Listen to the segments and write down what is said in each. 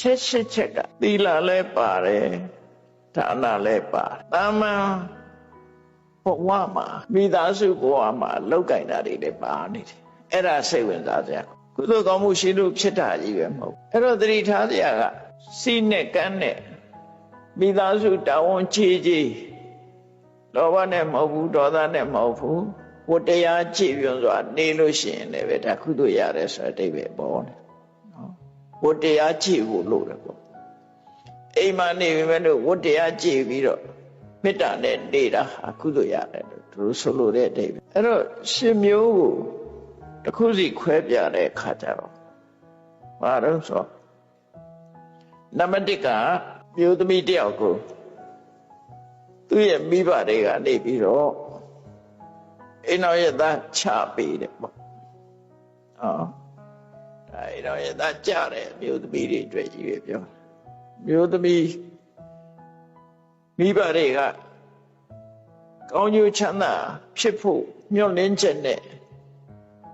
ချက်ရှစ်ချက်ကသီလလည်းပါတယ်ဒါနလည်းပါတယ်တာမန်ဘဝမှာမိသားစုဘဝမှာလောက်ကင်တာတွေလည်းပါနေတယ်အဲ့ဒါစိတ်ဝင်စားစရာကုသိုလ်ကောင်းမှုရှိလို့ဖြစ်တာကြီးပဲမဟုတ်အဲ့တော့သတိထားစရာကစီးနဲ့ကန်းနဲ့မိသားစုတာဝန်ချေချေလောဘနဲ့မဟုတ်ဘူးဒေါသနဲ့မဟုတ်ဘူးဝတ္တရားကြည်ပြွန်စွာနေလို့ရှိရင်လည်းပဲဒါကုသိုလ်ရတယ်ဆိုတဲ့အတိတ်ပဲပေါ်တယ်နော် ဝတ္တရားကြည်ဖို့လို့တယ်ပေါ့အိမ်မှာနေပြီမဲ့လို့ဝတ္တရားကြည်ပြီးတော့မေတ္တာနဲ့နေတာဟာကုသိုလ်ရတယ်လို့သူတို့ဆိုလို့တဲ့အတိတ်ပဲအဲ့တော့ရှင်မျိုးကိုတစ်ခုစီခွဲပြတဲ့အခါကျတော့ဘာလို့ဆိုနံပါတ်1ကမျိုးသမီးတယောက်ကိုသူ့ရဲ့မိဘတွေကနေပြီးတော့အိမ်တော်ရဲ့သားချပေးတယ်ပေါ့။ဟောဒါ အိမ်တော်ရဲ့သားကြတယ်မျိုးသမီးတွေအတွက်ကြီးပဲပြော။မျိုးသမီးမိဘတွေကကောင်းကျိုးချမ်းသာဖြစ်ဖို့မျှော်လင့်ချက်နဲ့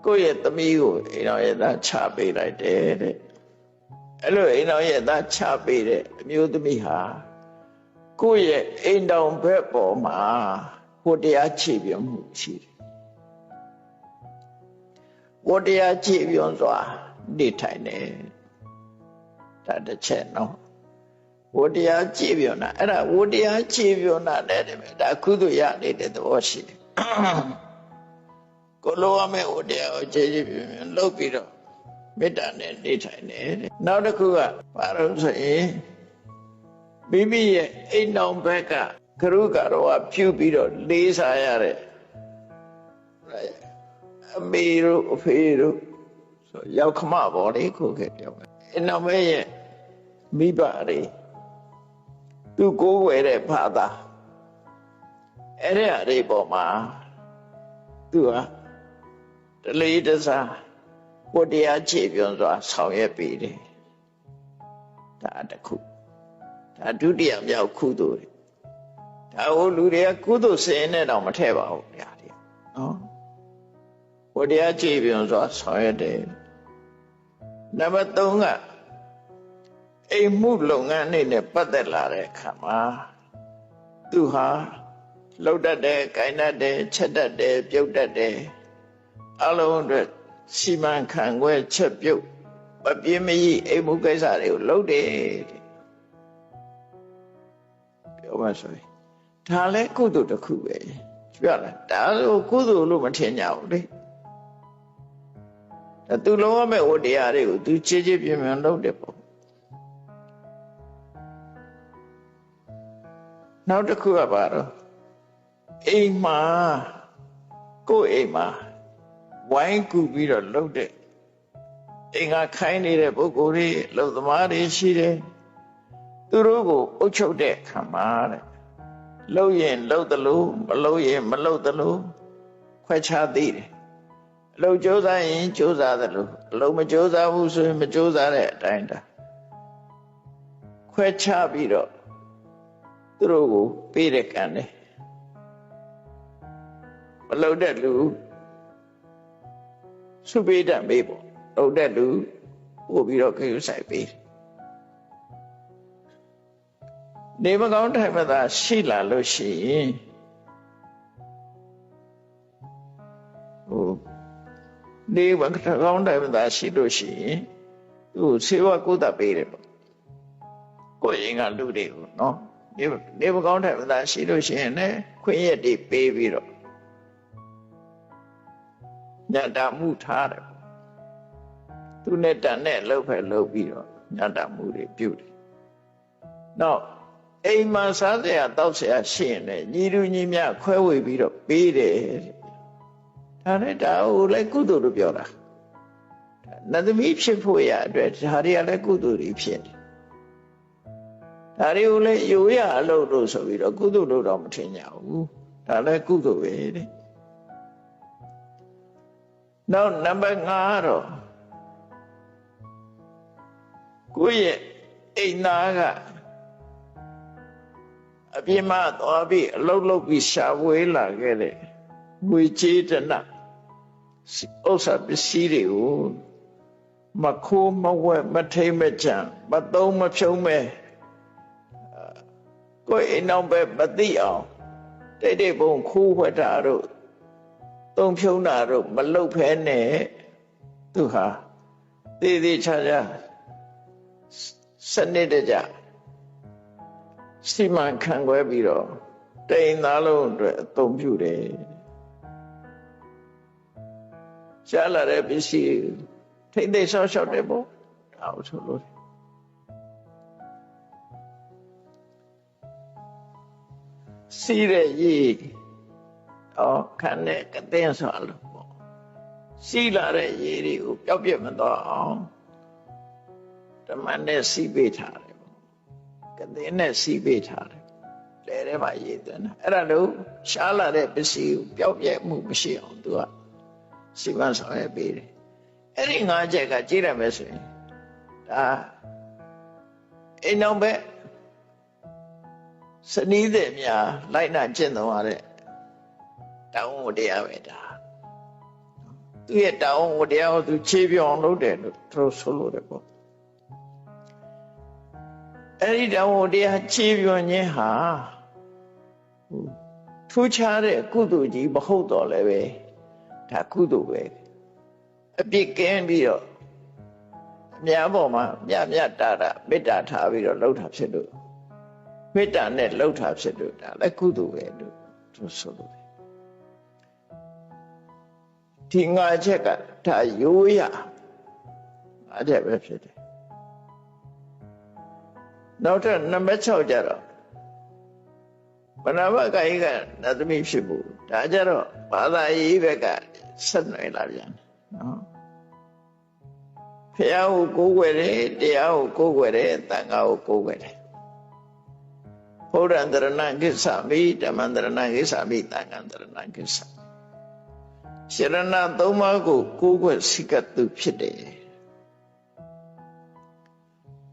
ကိုယ့်ရဲ့သမီးကိုအိမ်တော်ရဲ့သားချပေးလိုက်တယ်တဲ့။အဲ့လိုအိမ်တော်ရဲ့သားချပေးတဲ့အမျိုးသမီးဟာကိုယ့်ရဲ့အိမ်တော်ဘက်ပေါ်မှာဟိုတရားခြေပြုံးမှုရှိတယ်ဝတ္တရားခြေပြုံးစွာ နေထိုင်တယ်ဒါတစ်ချက်နော်ဝတ္တရားခြေပြုံးတာအဲ့ဒါဝတ္တရားခြေပြုံးတာလည်းတယ်ပဲဒါကုသိုလ်ရနေတဲ့သဘောရှိတယ်ကိုလိုရမယ့်ဝတ္တရားကိုခြေခြေပြုံးလုပ်ပြီးတော့မေတ္တာနဲ့နေထိုင်တယ်တဲ့နောက်တစ်ခုကဘာလို့ဆိုရင်မိမိရဲ့အိမ်တော်ဘက်ကကရုကတော့ပြုပြီးတော့လေးစားရတဲ့အမေတို့အဖေတို့ ဆိုရောက်ခမပေါ်လေခုခဲ့ပြောမယ်အိမ်တော်ဘက်ရဲ့မိဘတွေသူကိုးဝယ်တဲ့ဘာသာအဲ့ဒီအရေးပေါ်မှာသူဟာတလေးတစားဘုတရားခြေပြုံးစွာဆောင်ရွက်ပေးတယ်ဒါတစ်ခုဒါဒုတိယမြောက်ကုသိုလ်တွေဒါဟိုလူတွေကကုသိုလ်စင်နဲ့တော့မထည့်ပါဘူးဗျာဒီနော်ဘုရားကြည်ပြုံစွာဆောင်ရွက်တယ် နံပါတ်3ကအိမ်မှုလုပ်ငန်းနေနဲ့ပတ်သက်လာတဲ့အခါမှာသူဟာလှုပ်တတ်တယ်၊ကိုင်တတ်တယ်၊ချက်တတ်တယ်၊ပြုတ်တတ်တယ်အလုံးအတွက်စီမံခန့်ခွဲချက်ပြုတ်မပြင်းမကြီးအိမ်မှုကိစ္စတွေကိုလုပ်တယ်ပြောမှဆိုရင်ဒါလည်းကုသိုလ်တစ်ခုပဲပြောလားဒါဆိုကုသိုလ်လို့မထင်ကြဘူးလေဒါ သူလုံးဝမဲ့ဝတရားတွေကိုသူချေချေပြင်းပြင်းလုပ်တယ်ပေါ့နောက်တစ်ခုကပါတော့အိမ်မှာကိုယ့်အိမ်မှာဝိုင်းကူပြီးတော့လှုပ်တဲ့အိမ်ကခိုင်းနေတဲ့ပုဂ္ဂိုလ်တွေလှုပ်သမားတွေရှိတယ်သူတို့ကိုအုပ်ချုပ်တဲ့ခံမှာတဲ့လှုပ်ရင်လှုပ်သလိုမလှုပ်ရင်မလှုပ်သလိုခွဲခြားသိတယ် အလုပ်ကြိုးစားရင်ကြိုးစားသလိုအလုပ်မကြိုးစားဘူးဆိုရင်မကြိုးစားတဲ့အတိုင်းတာခွဲခြားပြီးတော့သူတို့ကိုပေးတဲ့ကံတယ်မလှုပ်တဲ့လူစုပေးတတ်ပေးပေါ့လှုပ်တဲ့လူပို့ပြီးတော့ခေယူဆိုင်ပေးတယ်နေမကောင်းထိုင်မသာရှိလာလို့ရှိရင်ဟို နေမကောင်းထိုင်မသာရှိလို့ရှိရင်သူဆေးဝါးကုသပေးတယ်ပေါ့ကိုယ်ရင်ကလူတွေကိုနော်နေနေမကောင်းထိုင်မသာရှိလို့ရှိရင်လည်းခွင့်ရက်တွေပေးပြီးတော့ညတာမှုထားတယ်သူနဲ့တန်နဲ့လှုပ်ဖက်လှုပ်ပြီးတော့ညတာမှုတွေပြုတယ်နောက်အိမ်မှာစားစရာတောက်စရာရှိရင်လည်းညီလူညီမြခွဲဝေပြီးတော့ပေးတယ် ဒါနဲ့ဒါဟိုလည်းကုသိုလ်လို့ပြောတာနတ်သမီးဖြစ်ဖို့ရအတွက်ဒါတွေကလည်းကုသိုလ်တွေဖြစ်တယ်ဒါတွေကိုလည်းယူရအလုပ်လို့ဆိုပြီးတော့ကုသိုလ်လို့တော့မထင်ကြဘူးဒါလည်းကုသိုလ်ပဲတဲ့နောက်နံပါတ်5ကတော့ကိုယ့်ရဲ့အိမ်သားကအပြင်းမသွားပြီးအလုတ်လုတ်ပြီးရှာဝေးလာခဲ့တဲ့ငွေကြေးတန ဥစ္စာပစ္စည်းတွေကိုမခိုးမဝဲမထိမ့်မကြံမသုံးမဖြုံးမဲကိုယ်အိမ်အောင်ပဲမသိအောင်တိတ်တိတ်ပုံခိုးဝှက်တာတို့သုံးဖြုံးတာတို့မလုပ်ဖဲနဲ့သူဟာသေးသေးချာချာစနစ်တကျစီမံခန့်ခွဲပြီးတော့တိမ်သားလုံးအတွက်အသုံးပြုတယ် ရှားလာတဲ့ပစ္စည်းထိမ့်သိမ်းဆောက်ရှောက်တယ်ပေါ့ဒါအောင်ဆိုလို့စီးတဲ့ရေအော်ခန်းနဲ့ကတဲ့ဆိုလို့ပေါ့စီးလာတဲ့ရေတွေကိုပျောက်ပြတ်မသွားအောင်ဓမ္မနဲ့စီးပေးထားတယ်ပေါ့ကတဲ့နဲ့စီးပေးထားတယ်လဲထဲမှာရေသွင်းတာအဲ့ဒါလို့ရှားလာတဲ့ပစ္စည်းကိုပျောက်ပြတ်မှုမရှိအောင်သူက စီမံဆောင်ရွက်ပေးတယ်အဲ့ဒီငါးချက်ကကြည့်ရမယ်ဆိုရင်ဒါအိမ်အောင်ပဲစနီးတဲ့များလိုက်နာကျင့်သုံးရတဲ့တောင်းဝတရားပဲဒါသူရဲ့တောင်းဝတရားကိုသူခြေပြောင်းလုပ်တယ်လို့သူဆိုလို့တယ်ပေါ့အဲ့ဒီတောင်းဝတရားခြေပြောင်းခြင်းဟာထူးခြားတဲ့ကုသိုလ်ကြီးမဟုတ်တော့လည်းပဲ ဒါကုသိုလ်ပဲအပြစ်ကင်းပြီးတော့အများပေါ်မှာမြတ်မြတ်တာတာမေတ္တာထားပြီးတော့လှုပ်တာဖြစ်လို့မေတ္တာနဲ့လှုပ်တာဖြစ်လို့ဒါလည်းကုသိုလ်ပဲလို့သူဆိုလို့ဒီငါချက်ကဒါရိုးရငါချက်ပဲဖြစ်တယ်နောက်ထပ်နံပါတ်6ကျတော့မနာမကာယကနတ်သမီးဖြစ်ဖို့ ဒါကြတော့ဘာသာရေးဘက်ကဆက်နွယ်လာပြန်နော်ဖះကိုကိုးကွယ်တယ်တရားကိုကိုးကွယ်တယ်တန်ခါကိုကိုးကွယ်တယ်ဘုရားတရဏကိစ္စမိဓမ္မတရဏကိစ္စမိတန်ခါတရဏကိစ္စရှရဏသုံးပါးကိုကိုးကွယ်စိကတုဖြစ်တယ်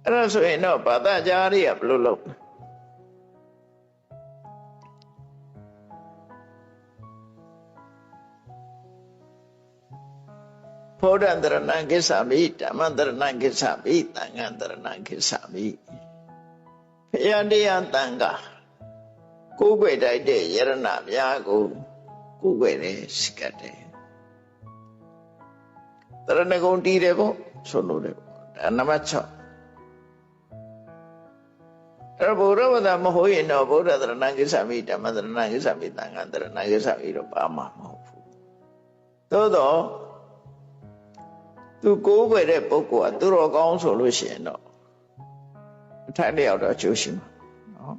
အဲ့ဒါဆိုရင်တော့ဘာသာကြားရဘယ်လိုလုပ် ဖောဒံတရဏံကိစ္ဆာမိဓမ္မတရဏံကိစ္ဆာမိသံဃံတရဏံကိစ္ဆာမိဖယတရားတန်ခါကိုယ်ွယ်တိုက်တဲ့ယရဏများကိုကိုယ်ွယ်တယ်စိကတ်တယ်တရဏဂုံတီးတယ်ပေါ့ဆိုလို့တယ်ဒါနံပါတ်6အဲ့ဘုရားဝဒမဟုတ်ရင်တော့ဘုရားတရဏံကိစ္ဆာမိဓမ္မတရဏံကိစ္ဆာမိသံဃံတရဏံကိစ္ဆာမိတော့ပါမှာမဟုတ်ဘူးသို့တော့ သူကိုးကွယ်တဲ့ပုဂ္ဂိုလ်ကသူတော်ကောင်းဆိုလို့ရှိရင်တော့အထိုက်လျောက်တော့ကျိုးရှိမှာနော်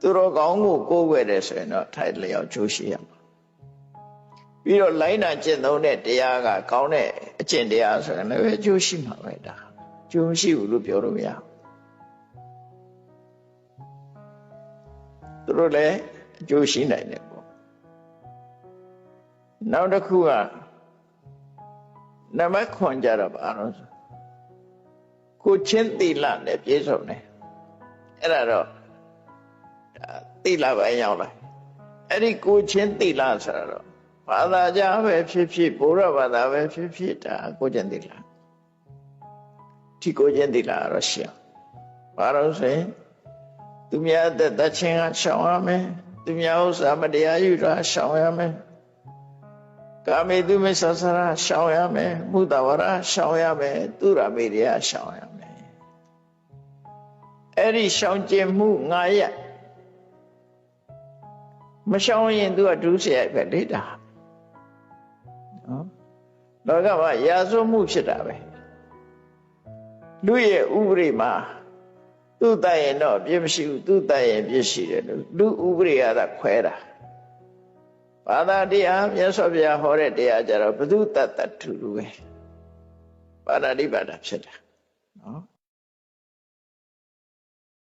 သူတော်ကောင်းကိုကိုးကွယ်တယ်ဆိုရင်တော့ထိုက်လျောက်ကျိုးရှိရမှာပြီးတော့လိုင်းနာကျင့်သုံးတဲ့တရားကကောင်းတဲ့အကျင့်တရားဆိုရင်လည်းကျိုးရှိမှာပဲဒါကျိုးမရှိဘူးလို့ပြောလို့မရသူတို့လည်းအကျိုးရှိနိုင်တယ်ပေါ့နောက်တစ်ခုက နံပါတ်ခွန်ကြတော့ဘာလို့ဆိုကိုချင်းသီလနဲ့ပြည့်စုံတယ်အဲ့ဒါတော့သီလပဲရောက်လာအဲ့ဒီကိုချင်းသီလဆိုတော့ဘာသာကြားပဲဖြစ်ဖြစ်ဘုရားဘာသာပဲဖြစ်ဖြစ်ဒါကိုချင်းသီလဒီကိုချင်းသီလတော့ရှင်းဘာလို့ဆိုရင်သူများတဲ့တချင်းကရှောင်ရမယ်သူများဥစ္စာမတရားယူတာရှောင်ရမယ် ကာမေတုမိစ္ဆာစရာရှောင်ရမယ်မုဒ္ဒဝရရှောင်ရမယ်သူရမေရိယရှောင်ရမယ်အဲ့ဒီရှောင်ကျင်မှုငါရမရှောင်ရင်သူကဒုစရိုက်ပဲလေတာနော်လောကမှာရာဇဝမှုဖြစ်တာပဲလူရဲ့ဥပရိမှာသူ့တတ်ရင်တော့ပြည့်မရှိဘူးသူ့တတ်ရင်ပြည့်ရှိတယ်လို့လူဥပရိယကခွဲတာ ဘာသာတရားမြတ်စွာဘုရားဟောတဲ့တရားကြတော့ဘုသူတတ္တထူလူပဲပါဠိပါဒဖြစ်တာနော်